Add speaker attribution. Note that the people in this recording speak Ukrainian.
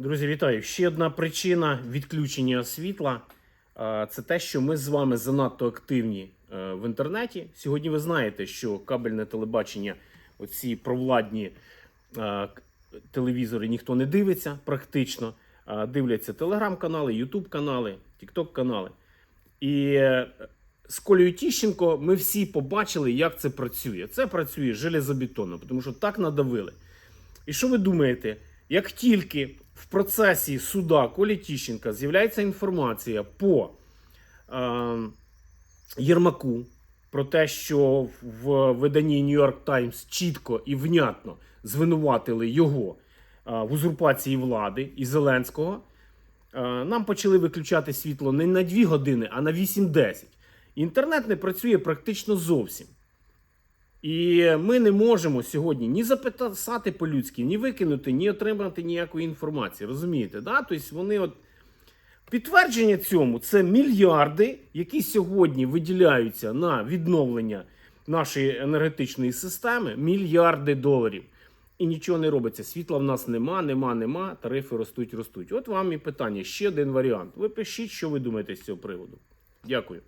Speaker 1: Друзі, вітаю! Ще одна причина відключення світла це те, що ми з вами занадто активні е, в інтернеті. Сьогодні ви знаєте, що кабельне телебачення, оці провладні телевізори ніхто не дивиться практично. Дивляться телеграм-канали, ютуб-канали, тікток-канали. І е, з Колею Тіщенко ми всі побачили, як це працює. Це працює железобетонно, тому що так надавили. І що ви думаєте? Як тільки в процесі суда Колі Тіщенка з'являється інформація по е, Єрмаку про те, що в виданні York Times чітко і внятно звинуватили його е, в узурпації влади і Зеленського, е, нам почали виключати світло не на 2 години, а на 8-10. Інтернет не працює практично зовсім. І ми не можемо сьогодні ні записати по-людськи, ні викинути, ні отримати ніякої інформації. Розумієте? Да? Тобто вони от. Підтвердження цьому це мільярди, які сьогодні виділяються на відновлення нашої енергетичної системи, мільярди доларів. І нічого не робиться. Світла в нас нема, нема, нема, тарифи ростуть, ростуть. От вам і питання. Ще один варіант. Ви пишіть, що ви думаєте з цього приводу. Дякую.